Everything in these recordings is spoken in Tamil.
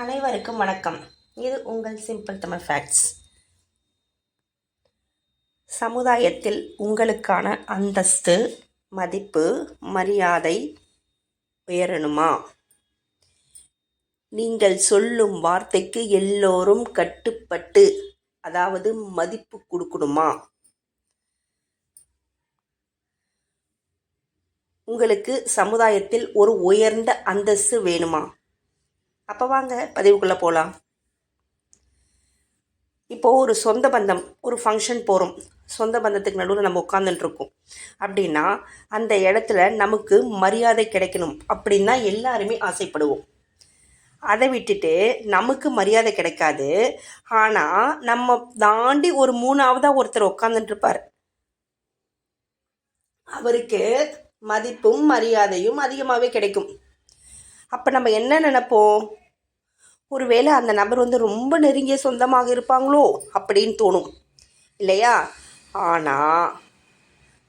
அனைவருக்கும் வணக்கம். இது உங்கள் சிம்பிள் தமிழ் ஃபேக்ட்ஸ் சமுதாயத்தில் உங்களுக்கான அந்தஸ்து மதிப்பு மரியாதை உயரணுமா? நீங்கள் சொல்லும் வார்த்தைக்கு எல்லோரும் கட்டுப்பட்டு அதாவது மதிப்பு கொடுக்கணுமா? உங்களுக்கு சமுதாயத்தில் ஒரு உயர்ந்த அந்தஸ்து வேணுமா? அப்போ வாங்க பதிவுக்குள்ளே போகலாம் இப்போது ஒரு சொந்த பந்தம் ஒரு ஃபங்க்ஷன் போகிறோம் சொந்த பந்தத்துக்கு நடுவில் நம்ம உட்காந்துட்டுருக்கோம் அப்படின்னா அந்த இடத்துல நமக்கு மரியாதை கிடைக்கணும் அப்படின்னு தான் எல்லாருமே ஆசைப்படுவோம். அதை விட்டுட்டு நமக்கு மரியாதை கிடைக்காது. ஆனால் நம்ம தாண்டி ஒரு மூணாவதாக ஒருத்தர் உட்காந்துட்டுருப்பார் அவருக்கு மதிப்பும் மரியாதையும் அதிகமாகவே கிடைக்கும். அப்போ நம்ம என்ன நினைப்போம்? ஒருவேளை அந்த நபர் வந்து ரொம்ப நெருங்கிய சொந்தமாக இருப்பாங்களோ அப்படின்னு தோணும். இல்லையா? ஆனால்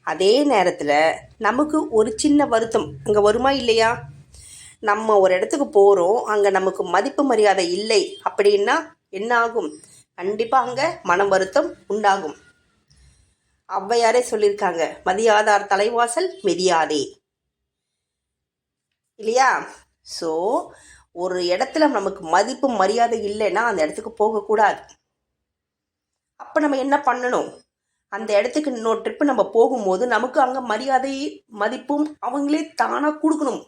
அதே நேரத்தில் நமக்கு ஒரு சின்ன வருத்தம். அங்கே வருமா இல்லையா? நம்ம ஒரு இடத்துக்கு போகிறோம் அங்கே நமக்கு மதிப்பு மரியாதை இல்லை அப்படின்னா என்ன ஆகும்? கண்டிப்பாக அங்கே மன வருத்தம் உண்டாகும். ஔவையாரே சொல்லியிருக்காங்க மதியாதார் தலைவாசல் மெதியாதே. இல்லையா? ஸோ ஒரு இடத்துல நமக்கு மதிப்பு மரியாதை இல்லைன்னா அந்த இடத்துக்கு போகக்கூடாது அப்போ நம்ம என்ன பண்ணணும்? அந்த இடத்துக்கு இன்னொரு ட்ரிப்பு நம்ம போகும்போது நமக்கு அங்கே மரியாதை மதிப்பும் அவங்களே தானாக கொடுக்கணும்.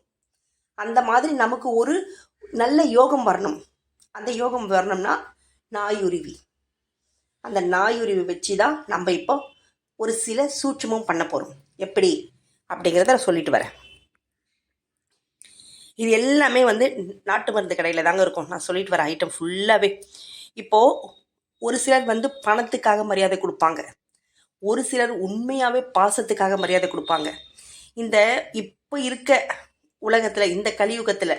அந்த மாதிரி நமக்கு ஒரு நல்ல யோகம் வரணும். அந்த யோகம் வரணும்னா நாயுருவி. அந்த நாயுருவி வச்சு தான் நம்ம இப்போ ஒரு சில சூட்சமும் பண்ண போகிறோம் எப்படி? அப்படிங்கிறத நான் சொல்லிட்டு வரேன். இது எல்லாமே வந்து நாட்டு மருந்து கடையில் தாங்க இருக்கும். நான் சொல்லிட்டு வர ஐட்டம் ஃபுல்லாகவே இப்போது ஒரு சிலர் வந்து பணத்துக்காக மரியாதை கொடுப்பாங்க. ஒரு சிலர் உண்மையாகவே பாசத்துக்காக மரியாதை கொடுப்பாங்க. இந்த இப்போ இருக்க உலகத்தில் இந்த கலியுகத்தில்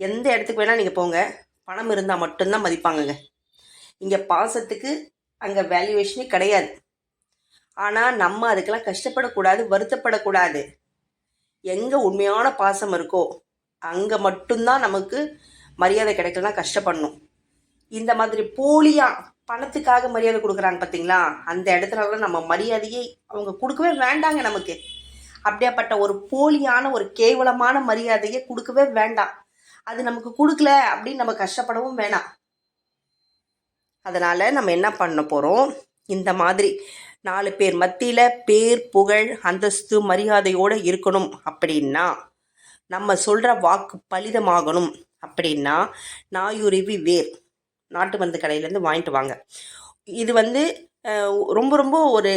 எந்த இடத்துக்கு வேணால் நீங்கள் போங்க. பணம் இருந்தால் மட்டும்தான் மதிப்பாங்கங்க. இங்கே பாசத்துக்கு அங்கே வேல்யூவேஷனே கிடையாது. ஆனால் நம்ம அதுக்கெல்லாம் கஷ்டப்படக்கூடாது வருத்தப்படக்கூடாது. எங்கே உண்மையான பாசம் இருக்கோ அங்கே மட்டும்தான் நமக்கு மரியாதை கிடைக்கலனா கஷ்டப்படணும். இந்த மாதிரி போலியாக பணத்துக்காக மரியாதை கொடுக்குறாங்க பார்த்தீங்களா அந்த இடத்துலலாம் நம்ம மரியாதையை அவங்க கொடுக்கவே வேண்டாங்க நமக்கு. அப்படியாப்பட்ட ஒரு போலியான ஒரு கேவலமான மரியாதையை கொடுக்கவே வேண்டாம். அது நமக்கு கொடுக்கல அப்படின்னு நம்ம கஷ்டப்படவும் வேணாம். அதனால் நம்ம என்ன பண்ண போகிறோம் இந்த மாதிரி நாலு பேர் மத்தியில் பேர் புகழ் அந்தஸ்து மரியாதையோடு இருக்கணும் அப்படின்னா நம்ம சொல்கிற வாக்கு பலிதமாகணும் அப்படின்னா நாயுருவி வேர். நாட்டு மருந்து கடையிலேருந்து வாங்கிட்டு வாங்க. இது வந்து ரொம்ப ரொம்ப ஒரு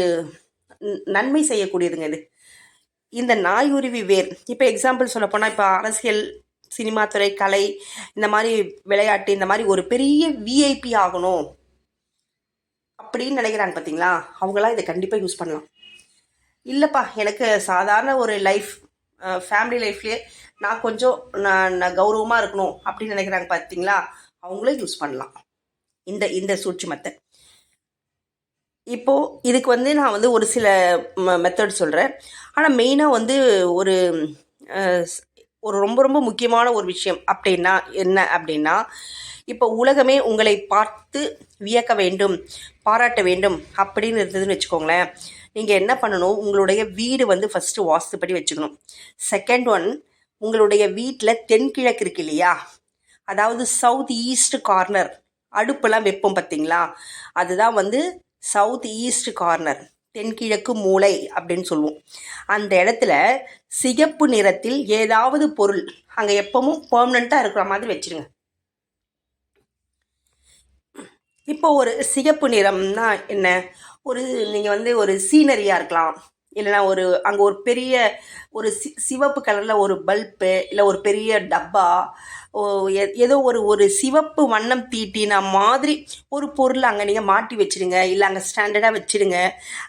நன்மை செய்யக்கூடியதுங்க இது. இந்த நாயுருவி வேர் இப்போ எக்ஸாம்பிள் சொல்ல போனால் இப்போ அரசியல் சினிமா துறை கலை இந்த மாதிரி விளையாட்டு இந்த மாதிரி ஒரு பெரிய விஐபி ஆகணும் அப்படின்னு நினைக்கிறாங்க பார்த்தீங்களா அவங்களாம் இதை கண்டிப்பாக யூஸ் பண்ணலாம். இல்லைப்பா எனக்கு சாதாரண ஒரு லைஃப் ஃபேமிலி லைஃப்லேயே நான் கொஞ்சம் நான் நான் கௌரவமாக இருக்கணும் அப்படின்னு நினைக்கிறாங்க பார்த்தீங்களா அவங்களும் யூஸ் பண்ணலாம். இந்த இந்த சூட்சுமத்தை. இப்போது இதுக்கு வந்து நான் வந்து ஒரு சில மெத்தட் சொல்கிறேன் ஆனால் மெயினாக வந்து ஒரு ஒரு ரொம்ப ரொம்ப முக்கியமான ஒரு விஷயம் அப்படின்னா என்ன அப்படின்னா இப்போ உலகமே உங்களை பார்த்து வியக்க வேண்டும் பாராட்ட வேண்டும் அப்படின்னு இருந்ததுன்னு வச்சுக்கோங்களேன். நீங்கள் என்ன பண்ணணும்? உங்களுடைய வீடு வந்து ஃபஸ்ட்டு வாஸ்துப்படி வச்சுக்கணும். செகண்ட் ஒன் உங்களுடைய வீட்டில் தென்கிழக்கு இருக்கு இல்லையா? அதாவது சவுத் ஈஸ்ட் கார்னர் அடுப்பெல்லாம் வைப்போம் பார்த்தீங்களா அதுதான் வந்து சவுத் ஈஸ்ட் கார்னர் தென்கிழக்கு மூளை அப்படின்னு சொல்லுவோம். அந்த இடத்துல சிகப்பு நிறத்தில் ஏதாவது பொருள் அங்கே எப்பவும் பர்மனண்ட்டாக இருக்கிற மாதிரி வச்சுருங்க. இப்போ ஒரு சிகப்பு நிறம்னா என்ன? ஒரு நீங்கள் வந்து ஒரு சீனரியாக இருக்கலாம். இல்லைனா ஒரு அங்கே ஒரு பெரிய ஒரு சி சிவப்பு கலரில் ஒரு பல்பு இல்லை ஒரு பெரிய டப்பா ஏதோ ஒரு ஒரு சிவப்பு வண்ணம் தீட்டின மாதிரி ஒரு பொருள் அங்கே நீங்கள் மாட்டி வச்சுடுங்க இல்லை அங்கே ஸ்டாண்டர்டாக வச்சுடுங்க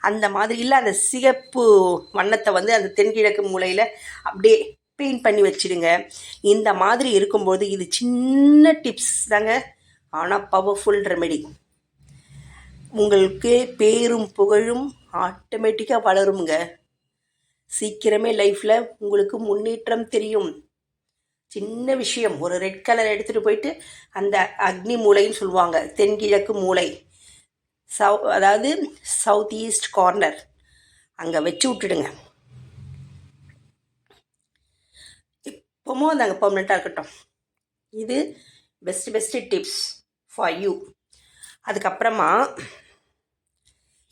அந்த மாதிரி இல்லை அந்த சிகப்பு வண்ணத்தை வந்து அந்த தென்கிழக்கு மூலையில் அப்படியே பெயிண்ட் பண்ணி வச்சுடுங்க இந்த மாதிரி இருக்கும்போது இது சின்ன டிப்ஸ் தாங்க. ஆனால் பவர்ஃபுல் ரெமெடி உங்களுக்கு பேரும் புகழும் ஆட்டோமேட்டிக்காக வளருங்க சீக்கிரமே லைஃப்பில் உங்களுக்கு முன்னேற்றம் தெரியும். சின்ன விஷயம் ஒரு ரெட் கலர் எடுத்துகிட்டு போயிட்டு அந்த அக்னி மூலைன்னு சொல்லுவாங்க தென்கிழக்கு மூலை. சவு அதாவது சவுத் ஈஸ்ட் கார்னர் அங்கே வச்சு விட்டுடுங்க. இப்போமோ அது அங்கே பர்மனெண்ட்டாக இருக்கட்டும். இது best best tips for you அதுக்கப்புறமா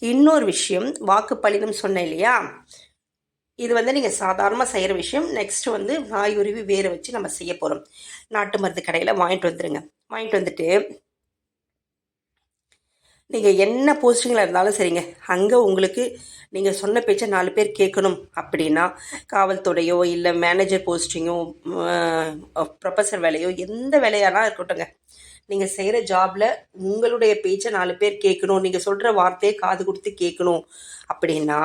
இன்னொரு விஷயம் வாக்குப்பளிதம் சொன்னேன் இல்லையா? இது வந்து நீங்கள் சாதாரணமாக செய்கிற விஷயம். நெக்ஸ்ட் வந்து நாய் உருவி வேற வச்சு நம்ம செய்ய போகிறோம் நாட்டு மருந்து கடையில் வாங்கிட்டு வந்துடுங்க வாங்கிட்டு வந்துட்டு நீங்கள் என்ன போஸ்டிங்கில் இருந்தாலும் சரிங்க. அங்கே உங்களுக்கு நீங்கள் சொன்ன பேச்சை நாலு பேர் கேட்கணும் அப்படின்னா காவல்துறையோ இல்லை மேனேஜர் போஸ்டிங்கோ ப்ரொஃபஸர் வேலையோ எந்த வேலையானா இருக்கட்டும்ங்க. நீங்கள் செய்கிற ஜாபில் உங்களுடைய பேச்சை நாலு பேர் கேட்கணும். நீங்கள் சொல்கிற வார்த்தையை காது கொடுத்து கேட்கணும். அப்படின்னா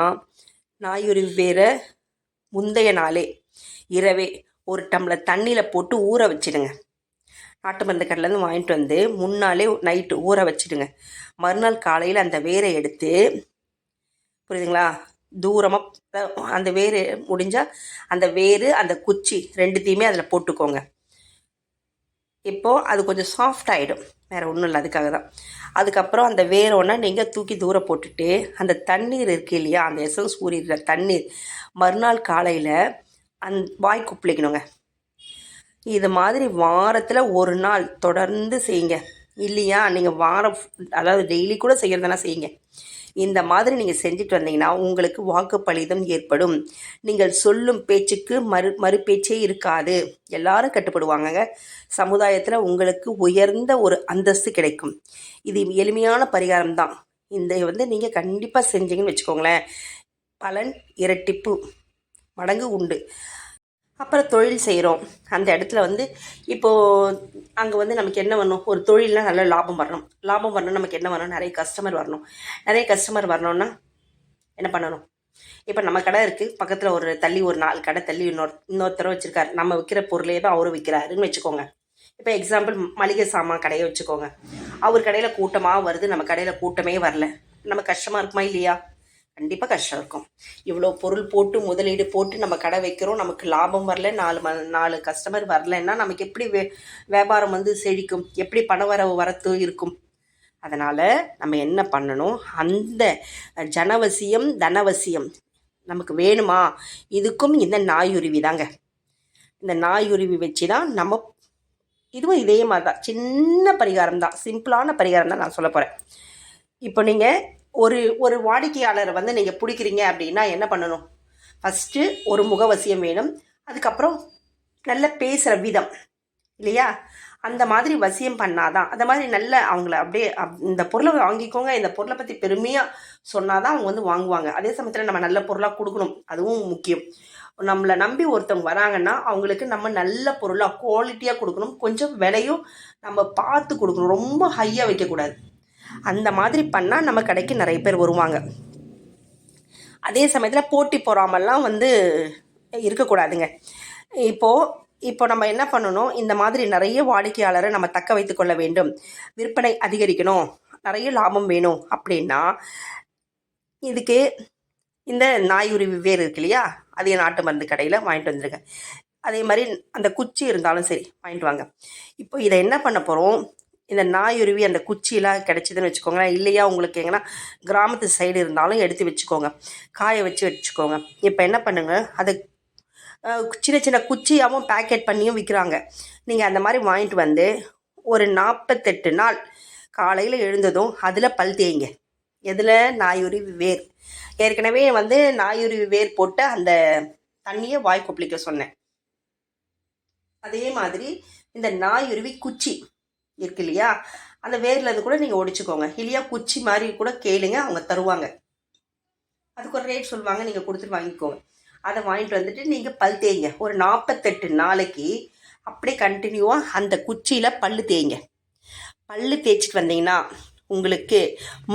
நாயுருவி வேற முந்தைய நாளே இரவே ஒரு டம்ளர் தண்ணியில் போட்டு ஊற வச்சிடுங்க. நாட்டு மருந்து கடையிலேருந்து வாங்கிட்டு வந்து முன்னாலே நைட்டு ஊற வச்சிடுங்க. மறுநாள் காலையில் அந்த வேரை எடுத்து புரியுதுங்களா? தூரமாக அந்த வேர் முடிஞ்சால் அந்த வேர் அந்த குச்சி ரெண்டுத்தையுமே அதில் போட்டுக்கோங்க. இப்போது அது கொஞ்சம் சாஃப்ட் ஆகிடும் வேறு ஒன்றும் இல்லை அதுக்காக தான் அதுக்கப்புறம் அந்த வேரோனை நீங்கள் தூக்கி தூரம் போட்டுட்டு அந்த தண்ணீர் இருக்கு இல்லையா அந்த எசன்ஸ் ஊறிடுற தண்ணீர் மறுநாள் காலையில் அந் வாய் குப்பிளிக்கணுங்க. இது மாதிரி வாரத்தில் ஒரு நாள் தொடர்ந்து செய்யுங்க. இல்லையா நீங்கள் வாரம் அதாவது டெய்லி கூட செய்கிறதுனா செய்யுங்க. இந்த மாதிரி நீங்கள் செஞ்சுட்டு வந்தீங்கன்னா உங்களுக்கு வாக்கு பலிதம் ஏற்படும். நீங்கள் சொல்லும் பேச்சுக்கு மறு மறுபேச்சே இருக்காது. எல்லாரும் கட்டுப்படுவாங்கங்க. சமுதாயத்தில் உங்களுக்கு உயர்ந்த ஒரு அந்தஸ்து கிடைக்கும். இது எளிமையான பரிகாரம் தான். இந்த வந்து நீங்கள் கண்டிப்பாக செஞ்சீங்கன்னு வச்சுக்கோங்களேன். பலன் இரட்டிப்பு. மடங்கு உண்டு. அப்புறம் தொழில் செய்கிறோம் அந்த இடத்துல வந்து இப்போது அங்கே வந்து நமக்கு என்ன வரணும்? ஒரு தொழிலில் நல்ல லாபம் வரணும். லாபம் வரணும் நமக்கு என்ன வரணும்? நிறைய கஸ்டமர் வரணும். நிறைய கஸ்டமர் வரணும்னா என்ன பண்ணணும்? இப்போ நம்ம கடை இருக்குது பக்கத்தில் ஒரு தள்ளி ஒரு நாலு கடை தள்ளி இன்னொரு இன்னொருத்தர வச்சுருக்காரு. நம்ம விற்கிற பொருளே தான் அவரும் விற்கிறாருன்னு வச்சுக்கோங்க. இப்போ எக்ஸாம்பிள் மளிகை சாமான் கடையை வச்சுக்கோங்க. அவர் கடையில் கூட்டமாக வருது. நம்ம கடையில் கூட்டமே வரல. நம்ம கஷ்டமாக இருக்குமா இல்லையா? கண்டிப்பாக கஷ்டம் இருக்கும். இவ்வளோ பொருள் போட்டு முதலீடு போட்டு நம்ம கடை வைக்கிறோம். நமக்கு லாபம் வரல நாலு ம நாலு கஸ்டமர் வரலன்னா நமக்கு எப்படி வே வியாபாரம் வந்து செழிக்கும்? எப்படி பண வரவு வரத்து இருக்கும்? அதனால் நம்ம என்ன பண்ணணும்? அந்த ஜனவசியம் தனவசியம் நமக்கு வேணுமா? இதுக்கும் இந்த நாயுருவி தாங்க. இந்த நாயுருவி வச்சு தான் நம்ம இதுவும் இதே மாதிரி தான் சின்ன பரிகாரம் தான் சிம்பிளான பரிகாரம் தான் நான் சொல்ல போகிறேன் இப்போ நீங்கள் ஒரு ஒரு வாடிக்கையாளரை வந்து நீங்கள் பிடிக்கிறீங்க அப்படின்னா என்ன பண்ணணும்? ஃபஸ்ட்டு ஒரு முகவசியம் வேணும். அதுக்கப்புறம் நல்ல பேசுகிற விதம் இல்லையா? அந்த மாதிரி வசியம் பண்ணாதான் அந்த மாதிரி நல்ல அவங்கள அப்படியே இந்த பொருளை வாங்கிக்கோங்க இந்த பொருளை பற்றி பெருமையாக சொன்னால் தான் அவங்க வந்து வாங்குவாங்க. அதே சமயத்தில் நம்ம நல்ல பொருளாக கொடுக்கணும் அதுவும் முக்கியம். நம்மளை நம்பி ஒருத்தவங்க வராங்கன்னா அவங்களுக்கு நம்ம நல்ல பொருளாக குவாலிட்டியாக கொடுக்கணும். கொஞ்சம் விலையும் நம்ம பார்த்து கொடுக்கணும். ரொம்ப ஹையாக வைக்கக்கூடாது. அந்த மாதிரி பண்ணால் நம்ம கடைக்கு நிறைய பேர் வருவாங்க. அதே சமயத்தில் போட்டி போகாமல்லாம் வந்து இருக்கக்கூடாதுங்க இப்போது இப்போ நம்ம என்ன பண்ணணும்? இந்த மாதிரி நிறைய வாடிக்கையாளரை நம்ம தக்க வைத்து கொள்ள வேண்டும். விற்பனை அதிகரிக்கணும். நிறைய லாபம் வேணும் அப்படின்னா இதுக்கு இந்த நாயுருவி வேர் இருக்கு இல்லையா? அதே நாட்டு மருந்து கடையில் வாங்கிட்டு வந்துருங்க. அதே மாதிரி அந்த குச்சி இருந்தாலும் சரி வாங்கிட்டு வாங்க. இப்போ இதை என்ன பண்ண போகிறோம் இந்த நாயுருவி அந்த குச்சியெலாம் கிடச்சிதுன்னு வச்சுக்கோங்களேன். இல்லையா உங்களுக்கு எங்கன்னா கிராமத்து சைடு இருந்தாலும் எடுத்து வச்சுக்கோங்க. காய வச்சு வச்சுக்கோங்க. இப்போ என்ன பண்ணுங்கள் அதை சின்ன சின்ன குச்சியாகவும் பேக்கெட் பண்ணியும் விற்கிறாங்க நீங்கள் அந்த மாதிரி வாங்கிட்டு வந்து ஒரு நாற்பத்தெட்டு நாள் காலையில் எழுந்ததும் அதில் பல் தேய்ங்க. எதில்? நாயுருவி வேர். ஏற்கனவே வந்து நாயுருவி வேர் போட்டு அந்த தண்ணியை வாய் கொப்பளிக்க சொன்னேன். அதே மாதிரி இந்த நாயுருவி குச்சி. இருக்கு இல்லையா? அந்த வேர்லேருந்து கூட நீங்கள் ஒடிச்சுக்கோங்க. இல்லையா? குச்சி மாதிரி கூட கேளுங்க அவங்க தருவாங்க. அதுக்கு ஒரு ரேட் சொல்லுவாங்க நீங்கள் கொடுத்துட்டு வாங்கிக்கோங்க. அதை வாங்கிட்டு வந்துட்டு நீங்கள் பல் தேய்ங்க. ஒரு நாற்பத்தெட்டு நாளைக்கு அப்படியே கண்டினியூவாக அந்த குச்சியில் பல் தேய்ங்க. பல் தேய்ச்சிட்டு வந்தீங்கன்னா உங்களுக்கு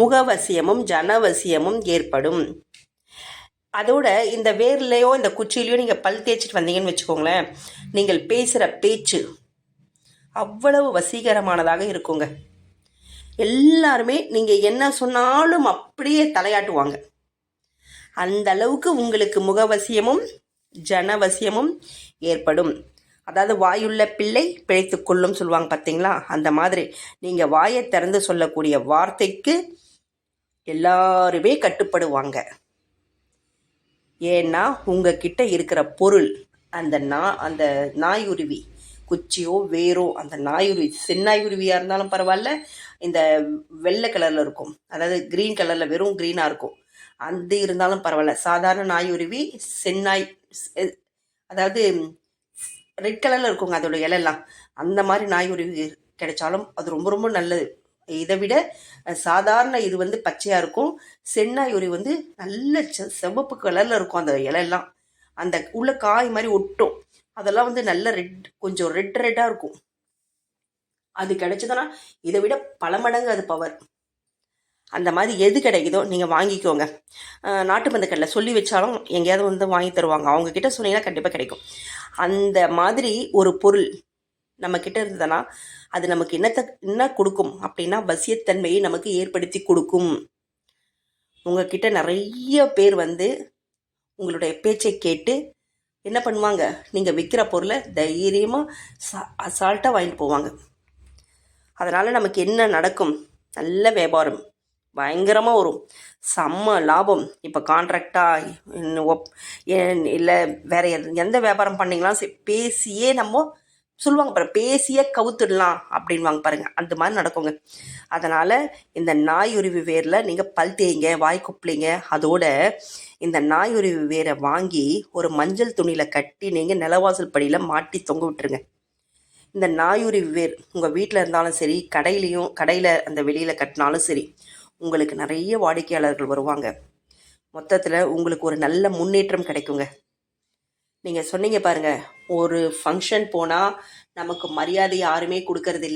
முகவசியமும் ஜனவசியமும் ஏற்படும். அதோட இந்த வேர்லேயோ இந்த குச்சியிலையோ நீங்கள் பல் தேய்ச்சிட்டு வந்தீங்கன்னு வச்சுக்கோங்களேன் நீங்கள் பேசுகிற பேச்சு அவ்வளவு வசீகரமானதாக இருக்குங்க. எல்லாருமே நீங்கள் என்ன சொன்னாலும் அப்படியே தலையாட்டுவாங்க. அந்த அளவுக்கு உங்களுக்கு முகவசியமும் ஜனவசியமும் ஏற்படும். அதாவது வாயுள்ள பிள்ளை பிழைத்து கொள்ளும் சொல்லுவாங்க பார்த்தீங்களா அந்த மாதிரி நீங்கள் வாயை திறந்து சொல்லக்கூடிய வார்த்தைக்கு எல்லாருமே கட்டுப்படுவாங்க. ஏன்னா உங்ககிட்ட இருக்கிற பொருள் அந்த நா அந்த நாயுருவி குச்சியோ வேரோ அந்த நாயுருவி செந்நாயுருவியாக இருந்தாலும் பரவாயில்ல இந்த வெள்ளை கலரில் இருக்கும். அதாவது க்ரீன் கலரில் வெறும் க்ரீனாக இருக்கும். அது இருந்தாலும் பரவாயில்ல. சாதாரண நாயுருவி செந்நாய் அதாவது ரெட் கலரில் இருக்குங்க அதோட இலையெல்லாம். அந்த மாதிரி நாயுருவி கிடைச்சாலும் அது ரொம்ப ரொம்ப நல்லது. இதை விட சாதாரண இது வந்து பச்சையாக இருக்கும். செந்நாயுருவி வந்து நல்ல செ- சிவப்பு கலரில் இருக்கும் அந்த இலையெல்லாம். அந்த உள்ள காய் மாதிரி ஒட்டும். அதெல்லாம் வந்து நல்ல ரெட் கொஞ்சம் ரெட் ரெட்டாக இருக்கும். அது கிடைச்சதுன்னா இதை விட பல மடங்கு அது பவர் அந்த மாதிரி எது கிடைக்குதோ நீங்கள் வாங்கிக்கோங்க. நாட்டு மந்தக்கடலை சொல்லி வச்சாலும் எங்கேயாவது வந்து வாங்கி தருவாங்க. அவங்கக்கிட்ட சொன்னீங்கன்னா கண்டிப்பாக கிடைக்கும். அந்த மாதிரி ஒரு பொருள் நம்ம கிட்ட இருந்ததுன்னா அது நமக்கு என்னத்தை என்ன கொடுக்கும் அப்படின்னா வசியத்தன்மையை நமக்கு ஏற்படுத்தி கொடுக்கும். உங்ககிட்ட நிறைய பேர் வந்து உங்களுடைய பேச்சை கேட்டு என்ன பண்ணுவாங்க? நீங்கள் விற்கிற பொருளை தைரியமாக சா அசால்ட்டாக வாங்கிட்டு போவாங்க. அதனால் நமக்கு என்ன நடக்கும்? நல்ல வியாபாரம் பயங்கரமாக வரும். செம்ம லாபம். இப்போ கான்ட்ராக்டாக ஒப் இல்லை வேற எந்த- எந்த வியாபாரம் பண்ணிங்களாம் பேசியே நம்ம சொல்லுவாங்க பாரு பேசியே கவுத்துடலாம் அப்படின்வாங்க பாருங்க. அந்த மாதிரி நடக்குங்க. அதனால் இந்த நாயுருவி வேரில் நீங்கள் பல் தேய்ங்க வாய் குப்பிளிங்க. அதோட இந்த நாயுருவி வேரை வாங்கி ஒரு மஞ்சள் துணியில் கட்டி நீங்கள் நிலவாசல் படியில் மாட்டி தொங்க விட்டுருங்க. இந்த நாயுருவி வேர் உங்கள் வீட்டில் இருந்தாலும் சரி கடையிலையும் கடையில் அந்த வெளியில் கட்டினாலும் சரி உங்களுக்கு நிறைய வாடிக்கையாளர்கள் வருவாங்க. மொத்தத்தில் உங்களுக்கு ஒரு நல்ல முன்னேற்றம் கிடைக்குங்க. நீங்கள் சொன்னீங்க பாருங்க ஒரு ஃபங்க்ஷன் போனால் நமக்கு மரியாதை யாருமே கொடுக்கறது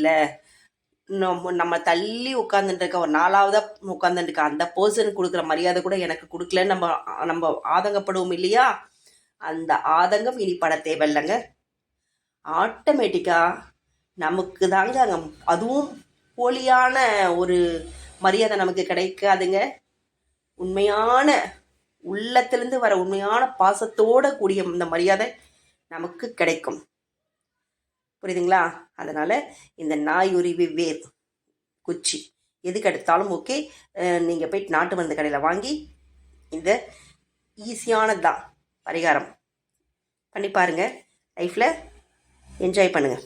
நம்ம நம்ம தள்ளி உட்காந்துட்டுருக்க ஒரு நாலாவதாக உட்காந்துட்டு அந்த பர்சன் கொடுக்குற மரியாதை கூட எனக்கு கொடுக்கலன்னு நம்ம நம்ம ஆதங்கப்படுவோம் இல்லையா? அந்த ஆதங்கம் இனி பட தேவையில்லைங்க. ஆட்டோமேட்டிக்காக நமக்கு தாங்க அங்கே அதுவும் போலியான ஒரு மரியாதை நமக்கு கிடைக்காதுங்க. உண்மையான உள்ளத்திலிருந்து வர உண்மையான பாசத்தோட கூடிய இந்த மரியாதை நமக்கு கிடைக்கும். புரியுதுங்களா? அதனால் இந்த நாய் உருவி வேர் குச்சி எதுக்கு எடுத்தாலும் ஓகே. நீங்கள் போய் நாட்டு மருந்து கடையில் வாங்கி இந்த ஈஸியானது தான் பரிகாரம் பண்ணி பாருங்கள் லைஃப்பில் என்ஜாய் பண்ணுங்கள்